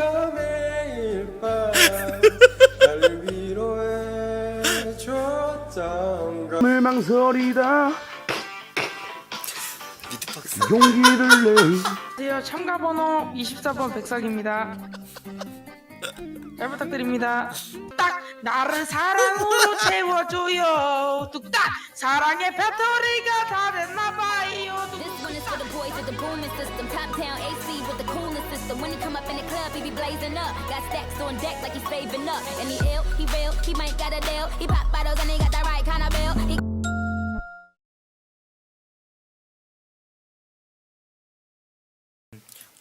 매일 밤 나를 위로해 줬던가 물망설이다 비트박스 용기를 내 안녕하세요. 참가 번호 24번 백석입니다. 잘 부탁드립니다. 딱 나를 사랑으로 채워줘요. 뚝딱 사랑의 배터리가 다 됐나봐요. This one is for the boys with the booming system. Top down AC with the coolest system. When he come up in the club, he be blazing up. Got stacks on deck like he's saving up. And he ill, he real, he might got a deal. He pop bottles and he got the right kind of bill. He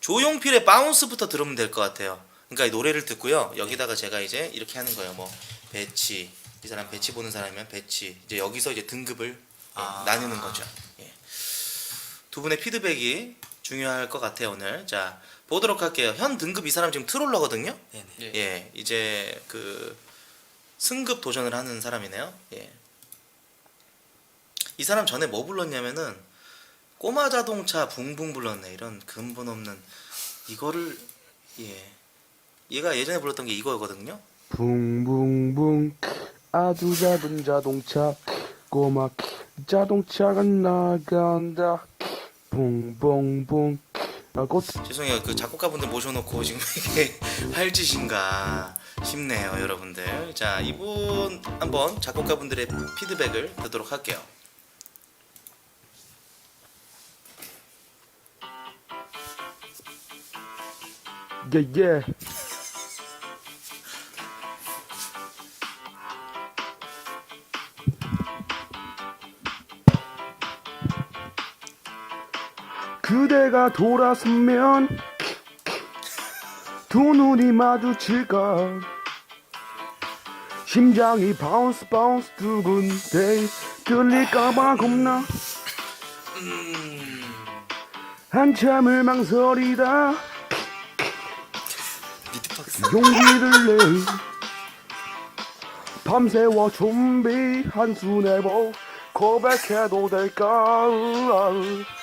조용필의 바운스부터 들으면 될 것 같아요. 그러니까 이 노래를 듣고요. 여기다가 제가 이제 이렇게 하는 거예요. 뭐 배치 이 사람 배치 보는 사람이면 배치 이제 여기서 이제 등급을 예, 나누는 거죠. 예. 두 분의 피드백이 중요할 것 같아요 오늘. 자 보도록 할게요. 현 등급 이 사람 지금 트롤러거든요. 네네 예, 이제 그 승급 도전을 하는 사람이네요. 예. 이 사람 전에 뭐 불렀냐면은 꼬마 자동차 붕붕 불렀네. 이런 근본 없는 이거를 예. 얘가 예전에 불렀던 게 이거거든요. 붕붕붕 아주 작은 자동차 꼬막 자동차가 나간다 붕붕붕 아, 꽃 죄송해요. 그 작곡가분들 모셔놓고 지금 이게 할 짓인가 싶네요, 여러분들. 자, 이분 한번 작곡가분들의 피드백을 듣도록 할게요. 예예 그대가 돌아서면 두 눈이 마주칠까 심장이 바운스 바운스 두근데 들릴까봐 겁나. 한참을 망설이다. 용기를 내. 밤새워 준비 한수 내보 고백해도 될까? 으아. 자,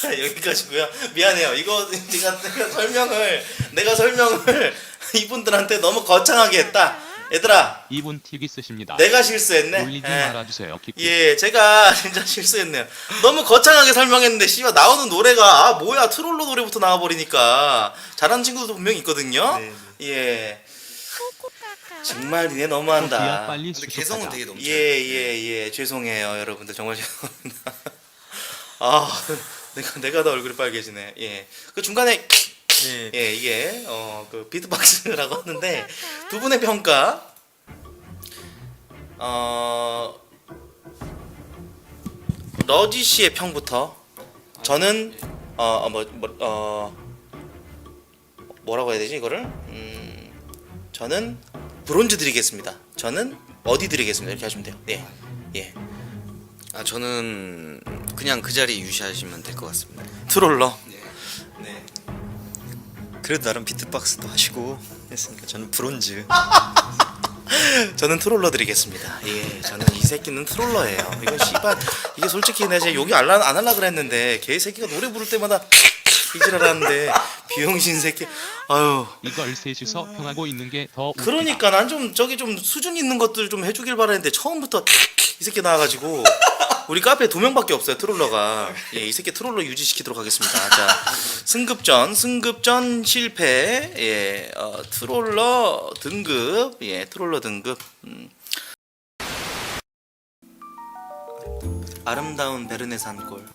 여기까지고요. 미안해요. 이거 내가, 내가 설명을 내가 설명을 이분들한테 너무 거창하게 했다. 얘들아, 이분 튀기 쓰십니다. 내가 실수했네. 놀리지 예. 말아주세요. 기쁨. 예, 제가 진짜 실수했네요. 너무 거창하게 설명했는데 씨발 나오는 노래가 아 뭐야 트롤로 노래부터 나와버리니까 잘하는 친구들도 분명히 있거든요. 네, 예. 정말 니네 너무한다. 빨리 근데 개성은. 되게 넘쳐요 예예예 예, 죄송해요 여러분들 정말 죄송합니다. 아 내가 내가 더 얼굴이 빨개지네. 예. 그 중간에 네. 예 이게 어 그 비트박스라고 하는데 두 분의 평가 어 러지 씨의 평부터 저는 어뭐뭐 어, 뭐라고 해야 되지 이거를 음 저는 브론즈 드리겠습니다. 저는 어디 드리겠습니다. 이렇게 하시면 돼요. 네. 예. 아 저는 그냥 그 자리 유지하시면 될 것 같습니다 트롤러. 네 그래도 나름 비트박스도 하시고 했으니까 저는 브론즈 저는 트롤러 드리겠습니다. 예, 저는 이 새끼는 트롤러예요. 이거 씨발 이게 솔직히 내가 제가 욕이 알라 안 할라 그랬는데 개 새끼가 노래 부를 때마다 이질하는데 비용신 새끼. 아유. 이걸 셋이서 평하고 있는 게 더 그러니까 난 좀 저기 좀 수준 있는 것들 좀 해주길 바랬는데 처음부터 이 새끼 나와가지고 우리 카페에 두 명밖에 없어요 트롤러가. 예, 이 새끼 트롤러 유지시키도록 하겠습니다. 자 승급전 승급전 실패. 예 어, 트롤러 등급. 예 트롤러 등급. 음. 아름다운 베르네 산 골.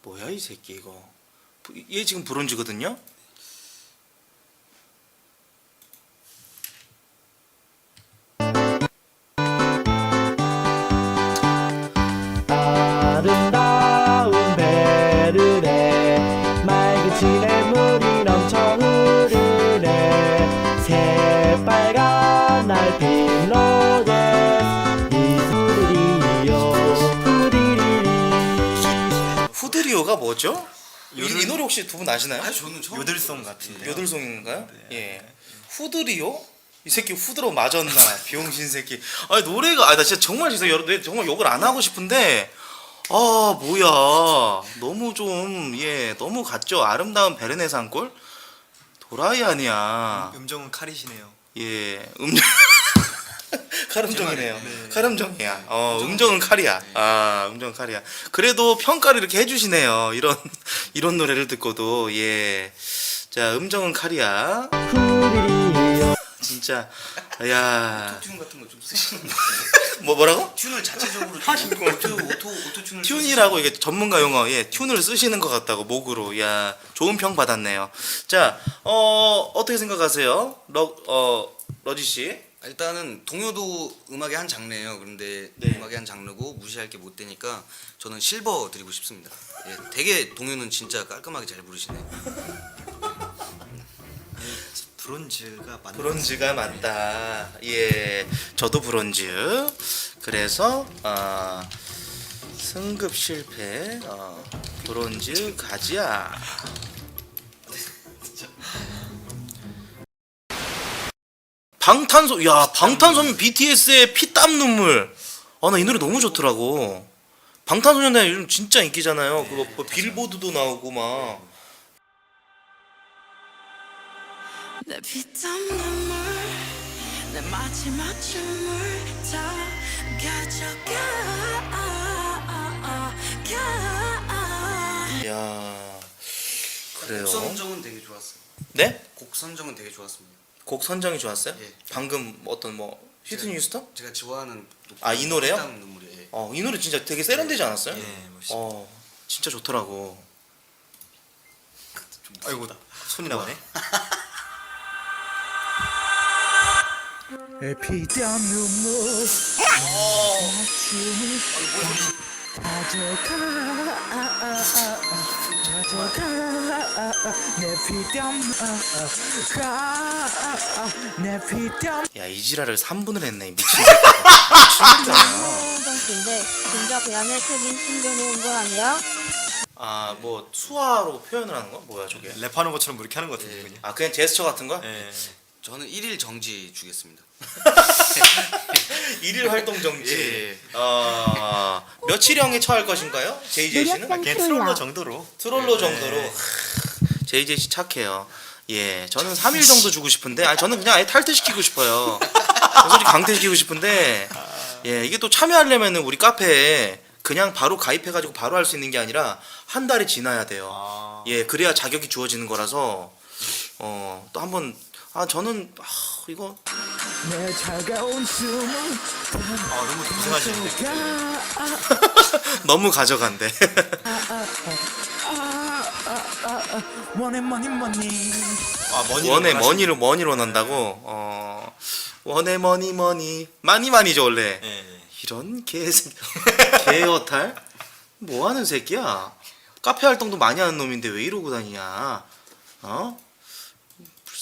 뭐야 이 새끼 이거? 얘 지금 브론즈거든요 뭐죠? 이, 이 노래 혹시 두 분 아시나요? 저는 처음 요들송 같은데 요들송인가요? 예. 후드리오? 이 새끼 후드로 맞았나? 비용신 새끼. 아니 노래가 아나 진짜 정말 죄송해요. 여러분, 정말 욕을 안 하고 싶은데 아 뭐야 너무 좀 예 너무 같죠 아름다운 베르네산 꼴 도라이 아니야. 음정은 칼이시네요. 예, 음정. 칼음정이네요. 칼음정이야. 어, 음정은 칼이야. 아, 음정은 칼이야. 그래도 평가를 이렇게 해주시네요. 이런 이런 노래를 듣고도 예. 자, 음정은 칼이야. 진짜 야. 튠 같은 거 좀 쓰시는 뭐 뭐라고? 튠을 자체적으로 좀 오토 오토 오토 튠을 튠이라고 이게 전문가 용어 예 튠을 쓰시는 것 같다고 목으로 야 좋은 평 받았네요 자 어 어떻게 생각하세요 러 어 러지 씨 일단은 동요도 음악의 한 장르예요. 그런데 네. 음악의 한 장르고 무시할 게 못 되니까 저는 실버 드리고 싶습니다. 예, 되게 동요는 진짜 깔끔하게 잘 부르시네요. 브론즈가 맞는 브론즈가 맞다 예 저도 브론즈 그래서 어, 승급 실패 어, 브론즈 가지야 방탄소 야 방탄소년 BTS의 피땀 눈물. 아 나 이 노래 너무 좋더라고. 방탄소년단 요즘 진짜 인기잖아요. 그거 뭐 빌보드도 나오고 막. 내 피땀 눈물 내 마지막 춤을 다 가져가. 야 그래요? 곡 선정은 되게 좋았어요. 네? 곡 선정은 되게 좋았습니다. 곡 선정이 좋았어요? 예. 방금 어떤 뭐 휘트니 휴스턴? 제가 좋아하는 아, 이 노래요? 눈물이 예. 어, 이 노래 진짜 되게 세련되지 않았어요? 예, 멋있습니다. 어, 진짜 좋더라고. 아이고 손이 나가네. 내 피땀 눈물 가져가 내 피땀 가내 피땀 야, 이 지랄을 3분을 했네, 이 미친 근데 진짜 배안에 책임 숨겨놓은 거 아니야? 아, 뭐, 수화로 표현을 하는 거? 뭐야, 저게? 랩하는 것처럼 뭐 이렇게 하는 것 같은데 예. 그냥. 아, 그냥 제스처 같은 거? 예. 저는 1일 정지 주겠습니다. 일일 활동 정지. 예. 어, 며칠형에 처할 것인가요? JJ 씨는? 그냥 트롤러 정도로. 트롤러 정도로. 네. JJ 씨 착해요. 예, 저는 3일 정도 주고 싶은데, 아니, 저는 그냥 아예 탈퇴시키고 싶어요. 솔직히 강퇴시키고 싶은데, 예, 이게 또 참여하려면은 우리 카페에 그냥 바로 가입해가지고 바로 할 수 있는 게 아니라 한 달이 지나야 돼요. 아. 예, 그래야 자격이 주어지는 거라서, 어, 또 한 번, 아, 저는, 아, 이거, 내 차가운 숨을 아 너무 고생하시는데. 너무 가져간대. 원해 머니 머니 아 머니. 원에 머니로 머니로 난다고. 어 원에 머니 머니 많이 많이죠 원래. 예. 예. 이런 개새끼 개어탈 뭐 하는 새끼야? 카페 활동도 많이 하는 놈인데 왜 이러고 다니냐? 어?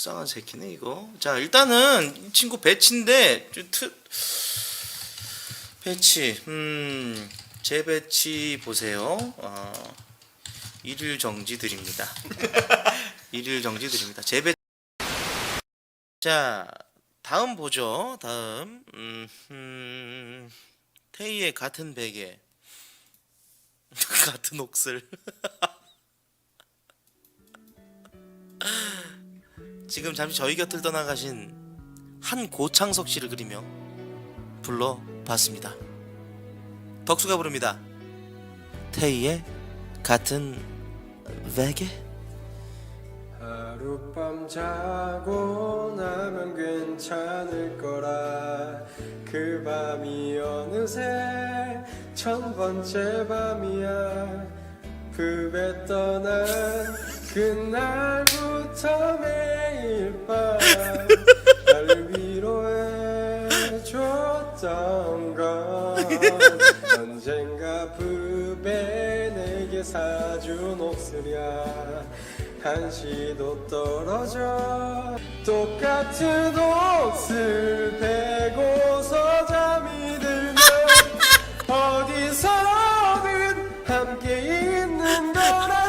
불쌍한 새끼네 이거. 자 일단은 이 친구 배치인데 좀 트... 배치 음제 배치 보세요. 어 일일 정지 드립니다. 일일 정지 드립니다. 제 배. 자 다음 보죠. 다음 음, 음 테이의 같은 베개 같은 옥슬 지금 잠시 저희 곁을 떠나가신 한 고창석 씨를 그리며 불러봤습니다. 덕수가 부릅니다. 테이의 같은 베개 하룻밤 자고 나면 괜찮을 거라 그 밤이 어느새 천 번째 밤이야 푸배 떠난 그날부터 매일 밤 나를 위로해 줬던 건 언젠가 푸배 내게 사준 옷이야. 한시도 떨어져 똑같은 옷을 베고서 잠이 들면 어디서든 함께 있는 거라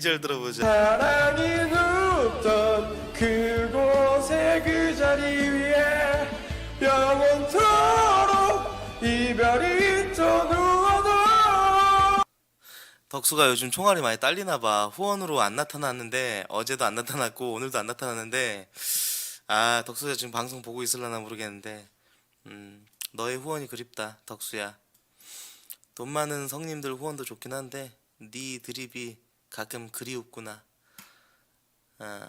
2절 들어보자 사랑이 눕던 그곳에 그 자리 위에 영원토록 이별이 또 누워도 덕수가 요즘 총알이 많이 딸리나 봐. 후원으로 안 나타났는데 어제도 안 나타났고 오늘도 안 나타났는데 아 덕수가 지금 방송 보고 있을라나 모르겠는데 음 너의 후원이 그립다 덕수야. 돈 많은 성님들 후원도 좋긴 한데 네 드립이 가끔 그리웠구나. 아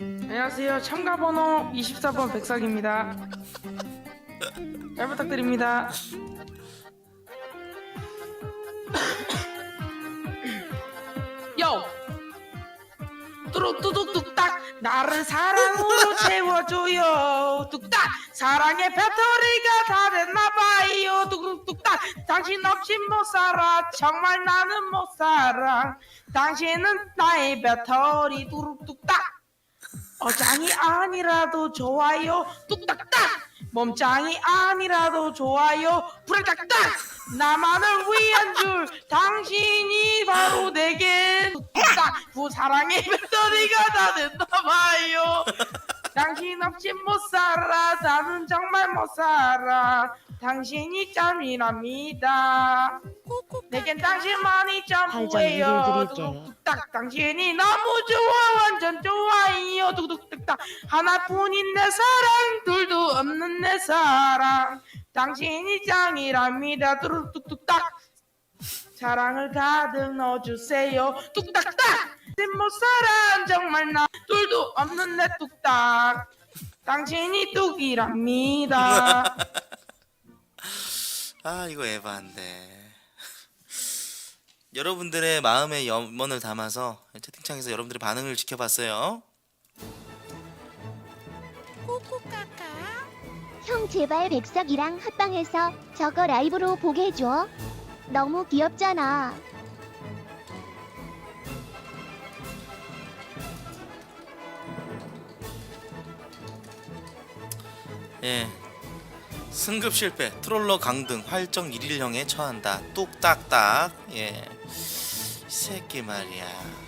안녕하세요. 참가 번호 24번 백석입니다. 잘 부탁드립니다. 요! 뚜루뚜둑뚝딱 나를 사랑으로 채워줘요 뚝딱 사랑의 배터리가 다 됐나봐요 뚝뚝뚝딱 당신 없이 못 살아. 정말 나는 못 살아. 당신은 나의 배터리 뚜루뚝딱. 어장이 아니라도 좋아요. 뚝딱딱. 몸짱이 아니라도 좋아요. 불을 딱딱. 나만을 위한 줄 당신이 바로 내게 뚝딱. 그 사랑의 배터리가 다 됐나봐요 당신 없이 못 살아. 나는 정말 못 살아. 당신이 짬이랍니다. 내겐 당신만이 전부예요. 뚝딱 당신이 너무 좋아. 완전 좋아요. 뚝뚝뚝딱. 하나뿐인 내 사랑. 둘도 없는 내 사랑. 당신이 짱이랍니다. 뚜루뚝뚝딱 사랑을 가득 넣어주세요. 뚝딱딱! 못 살아 정말 나 둘도 없는 내 뚝딱. 당신이 뚝이랍니다. 아 이거 에바인데. 여러분들의 마음의 염원을 담아서 채팅창에서 여러분들의 반응을 지켜봤어요. 형 제발 백석이랑 합방해서 저거 라이브로 보게 해줘. 너무 귀엽잖아. 예. 승급 실패 트롤러 강등 활정 1일형에 처한다. 뚝딱딱. 예 이 새끼 말이야